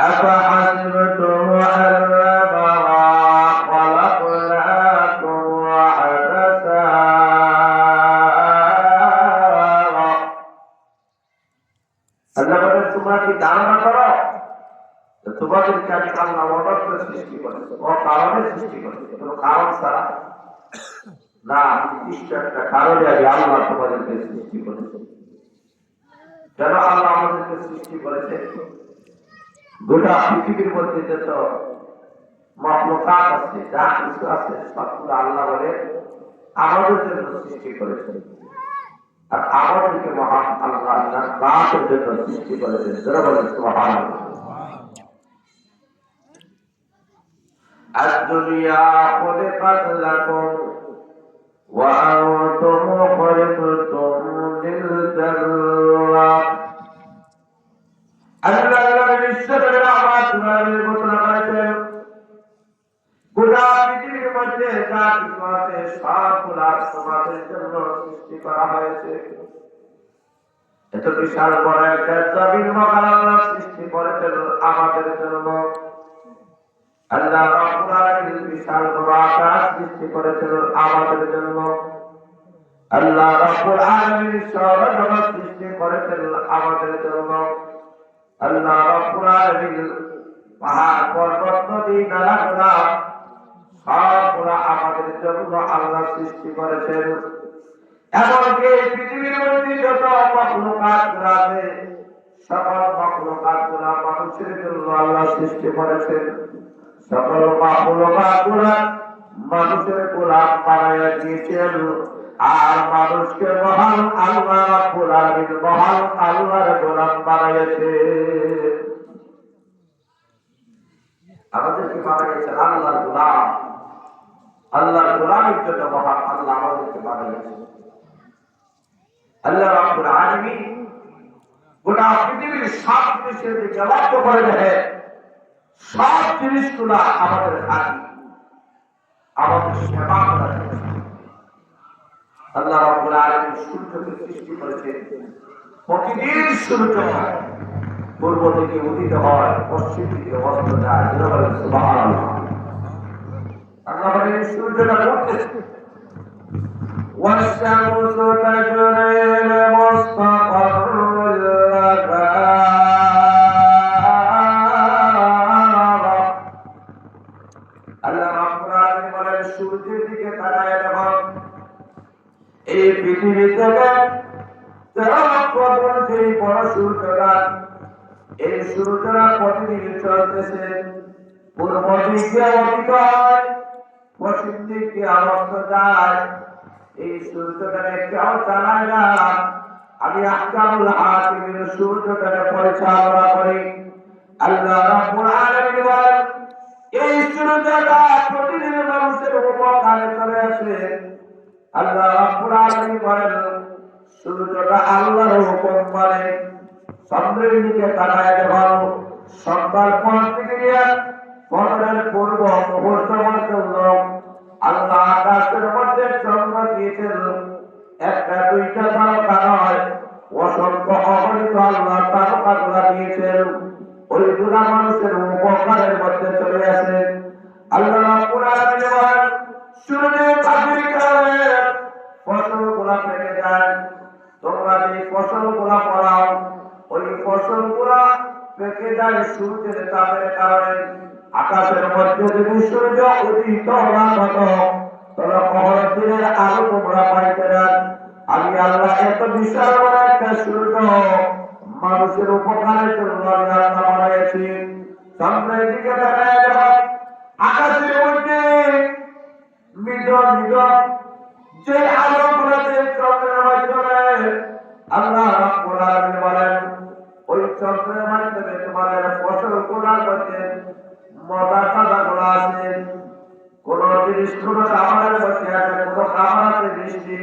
أفحسبتم أن গোটা পৃথিবীর মধ্যে যত মখলুকাত আছে যা কিছু আছে সবগুলো আল্লাহ বলে আমাদের জন্য সৃষ্টি করেছে আর আমাদেরকে মহান আল্লাহ আল্লাহ রাতের জন্য সৃষ্টি করেছেন যারা বলেন মহান الدنيا خلقت لكم وأنتم خلقتم للجنة আল্লাহ আল্লাহ বিশ্বরের তোমাদের ঘোষণা করেছেন, গোটা পৃথিবীর মধ্যে সৃষ্টি করা হয়েছে। এত বিশাল বড় একটা জমিন আল্লাহ সৃষ্টি করেছেন আমাদের জন্য। আল্লাহ বিশাল বড় আকাশ সৃষ্টি করেছেন আমাদের জন্য। আল্লাহ রাব্বুল আলামিন সৃষ্টি করেছেন আমাদের জন্য। আল্লাহ রাব্বুল আলামিন আমাদের জন্য সৃষ্টি করেছেন। এমনকি সকল মানুষের জন্য আল্লাহ সৃষ্টি সকল মানুষের দিয়েছেন। আর মানুষকে মহান রাব্বুল আলামিন মহান আল্লাহর গোলাম বানাইয়াছে। আমাদেরকে বানাইয়েছেন আল্লাহর গোলাম। আল্লাহর গোলামের জন্য মহান আল্লাহ আমাদেরকে বানাইয়েছেন আল্লাহ রাব্বুল আলামিন গোটা পৃথিবীর সব জিনিসের লক্ষ্য করে দেখে সব জিনিসগুলা আমাদের হাতে। আমাদের সেবা জন্য। আল্লাহ রাব্বুল আলামিন সূর্যকে সৃষ্টি করেছেন। প্রতিদিন সূর্য পূর্ব থেকে উদিত হয় পশ্চিম থেকে অস্ত যায় যেটা বলেন সুবহানাল্লাহ আল্লাহ বলেন সূর্যটা ঘুরতেছে والشمس تجري لمستقر সূর্যটা প্রতিদিন চলতেছে পূর্ব দিকে হয় পশ্চিম দিকে অবস্থ এই সূর্যটাকে কেউ চালায় না। আমি আহকামুল হাকিমের সূর্যটাকে পরিচালনা করি। আল্লাহ রাব্বুল আলামিন বলেন, এই সূর্যটা প্রতিদিন মানুষের উপকারে চলে আসে। আল্লাহ রাব্বুল আলামিন বলেন, সূর্যটা আল্লাহর হুকুম মানে। চন্দ্রের দিকে তাকায় দেখো সন্ধ্যার পর থেকে নিয়ে পূর্ব মুহূর্ত আল্লাহ আকাশের মধ্যে চন্দ্র দিয়েছেন একটা, দুইটা তারকা নয়, অসংখ্য অগণিত আল্লাহ তারকাগুলা দিয়েছেন ওই গুণা মানুষের উপকারের মধ্যে চলে আসে। আল্লাহ সূর্যের তাপের কারণে ফসলগুলা পেকে যায় তোমরা যে ফলাও ওই ফসলগুলা পেকে যায় সূর্যের তাপের কারণে আকাশের মধ্যে যদি সূর্য উদিত না হতো তবে কখনো দিনের আলো তোমরা পাইতে না আমি আল্লাহ এত বিশাল বড় একটা সূর্য মানুষের উপকারের জন্য আমি বানিয়েছি। চন্দ্রের দিকে দেখো, আকাশের মধ্যে মৃদ মৃদ যে আলো গুলোতে চন্দ্রের মাধ্যমে আল্লাহ বলেন ওই চন্দ্রের মাধ্যমে তোমাদের ফসলগুলার মধ্যে মজা তাজা গুলো আছে। কোন জিনিস, কোন খাবারের মধ্যে আছে, কোন খাবার আছে বৃষ্টি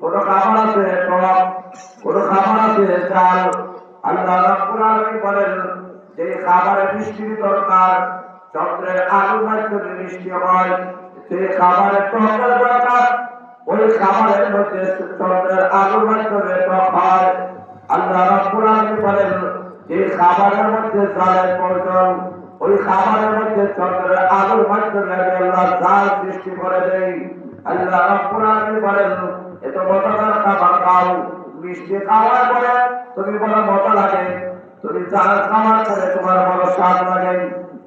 কোন খাবার আছে টক, কোন খাবার আছে চাল। আল্লাহ রাব্বুল বলেন যে খাবারে বৃষ্টির দরকার চন্দ্রের আলোর মাধ্যমে বৃষ্টি হয়। সেই খাবারের টকের দরকার, ওই খাবারের মধ্যে চন্দ্রের আলোর মাধ্যমে টক হয়। আল্লাহ রাব্বুল আলামিন বলেন, যে খাবারের মধ্যে জালের প্রয়োজন, ওই খাবারের মধ্যে চন্দ্রের আলোর মাধ্যমে আমি আল্লাহ জাল সৃষ্টি করে দেই। আল্লাহ রাব্বুল আলামিন বলেন, এত মজাদার খাবার খাও, মিষ্টি খাওয়ার পরে তুমি বড় মজা লাগে, তুমি জাল খাওয়ার পরে তোমার বড় স্বাদ লাগে,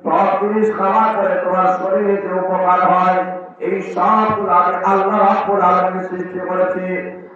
সব জিনিস খাওয়ার পরে তোমার শরীরে যে উপকার হয়, এই সবগুলো আমি আল্লাহ সৃষ্টি করেছি।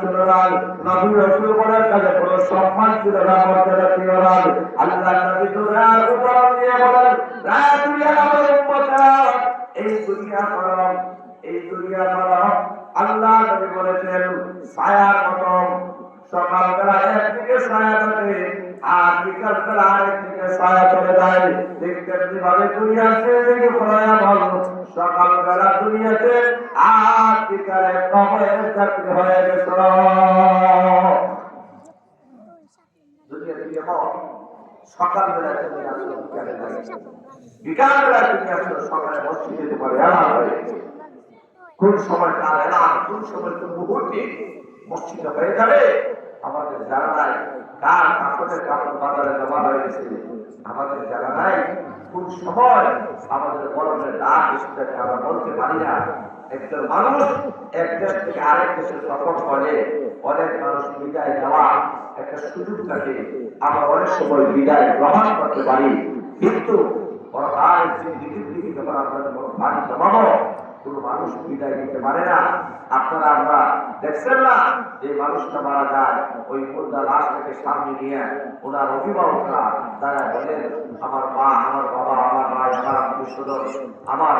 ছিল না নবী রসুলগণের কাছে কোনো সম্মান ছিল না মর্যাদা ছিল না। আল্লাহ সকালবেলা বিকালবেলা কোন সময় কার এলাম, কোন সময় কোন মুহূর্তে মসজিদে হয়ে যাবে? আমাদের জানা নাই, কার কাপড়ের কাপড় বাজারে জমা হয়ে গেছে? আমাদের জানা নাই, কোন সময় আমাদের গরমের ডাক আমরা বলতে পারি না? একজন মানুষ এক দেশ থেকে আরেক দেশে সফর করে অনেক মানুষ বিদায় দেওয়া একটা সুযোগ থাকে। আমরা অনেক সময় বিদায় গ্রহণ করতে পারি, কিন্তু যখন আমরা বাড়ি জমাবো কোনো মানুষ বিদায় দিতে পারে না। আপনারা আমরা দেখছেন না যে মানুষটা মারা যায়, ওই মুদ্রা লাশটাকে সামনে নিয়ে ওনার অভিভাবকরা তারা বলেন, আমার মা, আমার বাবা, আমার ভাই, আমার আত্মীয় আমার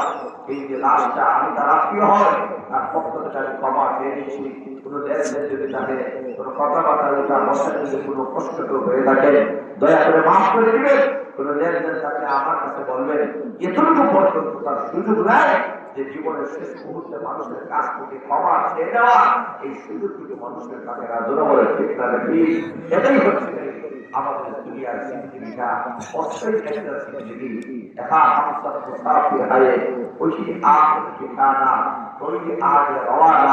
এই যে লাশটা, আমি তার আত্মীয় হয় তার পক্ষ থেকে আমি ক্ষমা চেয়ে নিচ্ছি। কোনো লেনদেন যদি থাকে কোনো কথাবার্তা যদি তার বসার যদি কোনো কষ্ট হয়ে থাকে, দয়া করে মাফ করে দিবেন। কোনো লেনদেন থাকলে আমার কাছে বলবেন, এতটুকু পর্যন্ত তার সুযোগ নেয় যে জীবনের শেষ মুহূর্তে মানুষের কাছ থেকে ক্ষমা চেয়ে নেওয়া, এই থেকে মানুষের কাছে জনগণের ঠিক তাহলে কি এটাই হচ্ছে আমাদের দুনিয়ার পৃথিবীটা অস্থায়ী একটা পৃথিবী একা হামসাত মুসাফির আগে রওয়ানা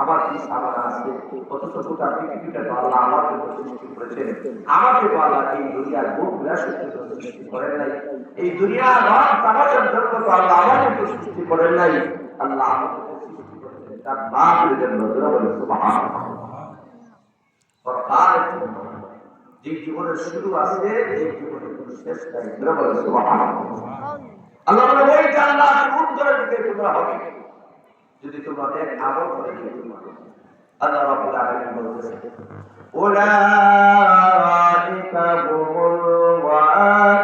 আমার কি সামান আছে। অথচ গোটা পৃথিবীটা আল্লাহ আমার জন্য সৃষ্টি করেছেন। আমাকে আল্লাহ এই দুনিয়ার বুক বিলাসের জন্য সৃষ্টি করেন নাই। এই দুনিয়ার রং তামাশার জন্য তো আল্লাহ আমাকে সৃষ্টি করেন নাই। আল্লাহ আমাকে সৃষ্টি করেছেন তার বাপের যে জীবনের শুরু আছে এই জীবনের শেষ নাই বলে আল্লাহ বলে, ওই জান্নাত উত্তরের দিকে তোমরা হবে? যদি তোমরা এক আমল করে আল্লাহ রাব্বুল আলামিন বলতেছেন উলাইকা হুমুল ওয়ারিসুন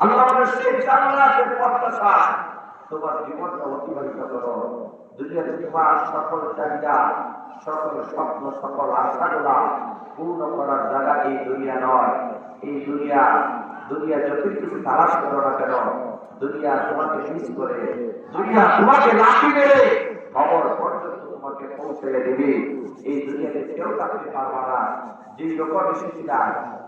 আল্লাহ সেই জান্নাতের প্রত্যাশা তোমার জীবনটা অতিবাহিত করো। দুনিয়াতে তোমার সকল চাহিদা, সকল স্বপ্ন, সকল আশাগুলা পূর্ণ করার জায়গা এই দুনিয়া নয়। এই দুনিয়া দুনিয়া যতই কিছু তালাশ করো না কেন, দুনিয়া তোমাকে মিস করে, দুনিয়া তোমাকে লাঠি মেরে খবর পর্যন্ত তোমাকে পৌঁছে দেবে। এই দুনিয়াতে কেউ থাকতে পারবা না। যে লোক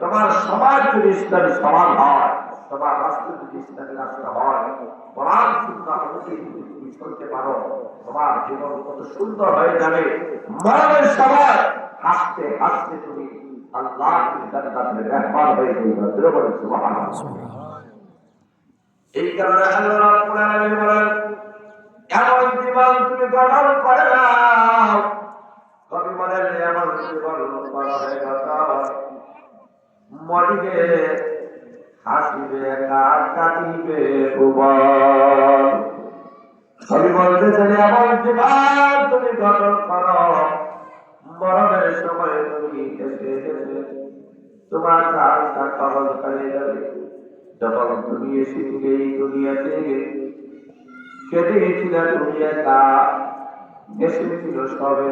তোমার সমাজ যদি ইসলামী সমাজ হয়, তোমার রাষ্ট্র যদি ইসলামী রাষ্ট্র হয় কোরআন সুন্নাহ অনুযায়ী চলতে পারো, তোমার জীবন কত সুন্দর হয়ে যাবে। সময় হাসতে হাসতে তুমি আল্লাহ এই কারণে এমন তুমি গঠন করে গেল। মরিবে হাসিবে কার কাটিবে ভুবন কবি বলতেছেন এমন জীবন তুমি গঠন করো। মরণের সময় তুমি হেসে তোমার চালটা কবল করে যাবে। যখন তুমি এসেছিলে এই দুনিয়াতে কেঁদেছিল তুমি একা এসেছিল সবে।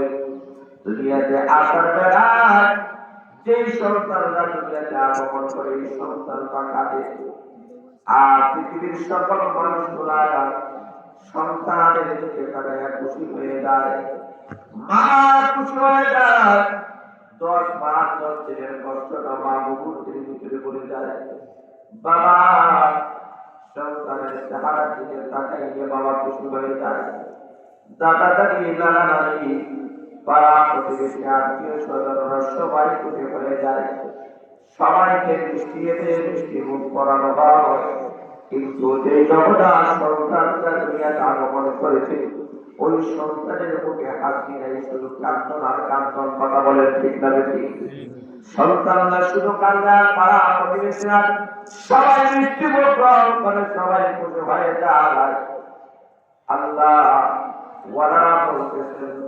দুনিয়াতে আসার বেলায় যেই সন্তানরা দুনিয়াতে আগমন করে, এই সন্তানটা কাঁদে আর পৃথিবীর সকল মানুষগুলা সন্তানের দিকে তারা খুশি হয়ে যায়। মা খুশি হয়ে যায়। দশ মাস, দশ দিনের কষ্টটা মা মুহূর্তের ভিতরে বলে যায়। বাবা সন্তানের চেহারার দিকে তাকাইলে বাবা খুশি হয়ে যায়। দাদা দাদি, নানা নানি পাড়া প্রতিবেশী আত্মীয় স্বজনরা সবাই খুশি হয়ে যায়। সবাইকে মিষ্টি এতে মিষ্টি মুখ করানো হয়। কিন্তু যে জগদার সন্তানটা দুনিয়াতে আগমন করেছে, ওই সন্তানের মুখে হাসি নাই, শুধু কান্দন আর কান্দন কথা বলেন, ঠিক না বেশি সন্তানরা শুধু কান্দার পাড়া প্রতিবেশীরা সবাই মিষ্টি গ্রহণ করে, সবাই খুশি হয়ে যায়। আল্লাহ ওয়ালারা বলতেছেন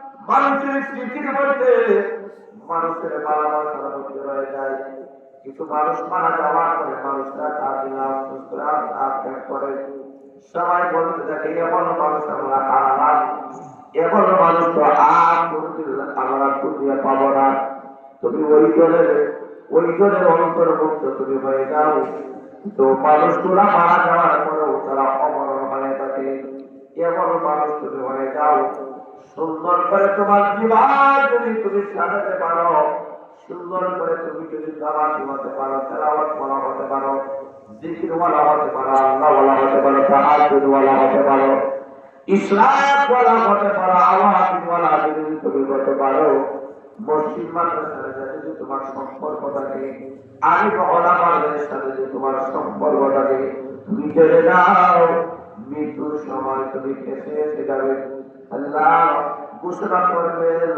মানুষের স্মৃতির মধ্যে মানুষের মারা মারার মধ্যে রয়ে যায়। কিছু মানুষ মারা যাওয়ার পরে মানুষরা তার দিন করে। সবাই বলতে থাকে, এমন মানুষ আমরা হারালাম এমন মানুষ তো আর আমরা খুঁজিয়ে পাবো না। তুমি ওই দলের ওই দলের অন্তর্ভুক্ত তুমি হয়ে যাও। তো মানুষগুলা মারা যাওয়ার পরেও তারা অমরণ হয়ে থাকে। এমন মানুষ তুমি হয়ে যাও। সুন্দর করে তোমার জীবন যদি তুমি সাজাতে পারো, সুন্দর করে তুমি যদি দাবা ঘুমাতে পারো, তেলাওয়াত করা হতে পারো হতে পারো, আল্লাহওয়ালা হতে পারো হতে পারো যদি হতে পারো সাথে যদি তোমার সম্পর্ক থাকে আমি সাথে যদি তোমার সম্পর্ক থাকে তুমি মৃত্যুর সময় তুমি এসে যাবে। আল্লাহ ঘোষণা করবেন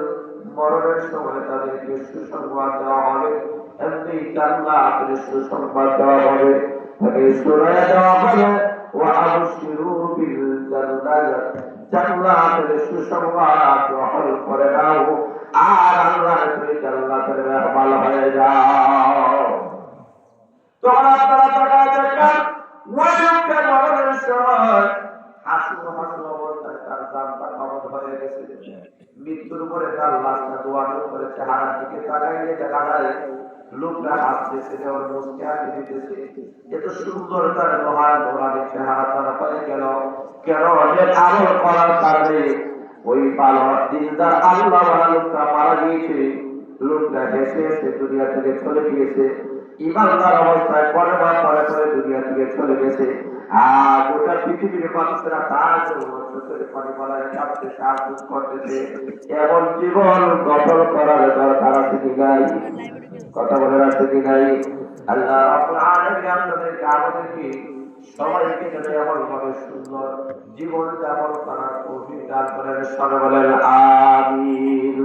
মরণের সময় তাদেরকে সুসংবাদ দেওয়া হবে। এমনি জান্নাতের সুসংবাদ দেওয়া হবে। সুসংবাদ সুন্দর তার লোহার ঘোড়ার চেহারা হয়ে গেল। কেন করার কারণে ওই পালক দিনদার আল্লাহ লোকটা মারা গিয়েছে। লোকটা হেসে হেসে দুনিয়া থেকে চলে গিয়েছে। ইমানদার অবস্থায় পরে পরে পরে দুনিয়া থেকে চলে গেছে। আর গোটা পৃথিবীর মানুষেরা তার সাহায্য করতেছে। এমন জীবন গঠন করার দরকার আছে কি নাই। কথা কি নাই। আল্লাহ আপনাদেরকে সবাইকে যেন এমন ভাবে সুন্দর জীবন যাপন করার দান করেন। সবাই বলেন, আমিন।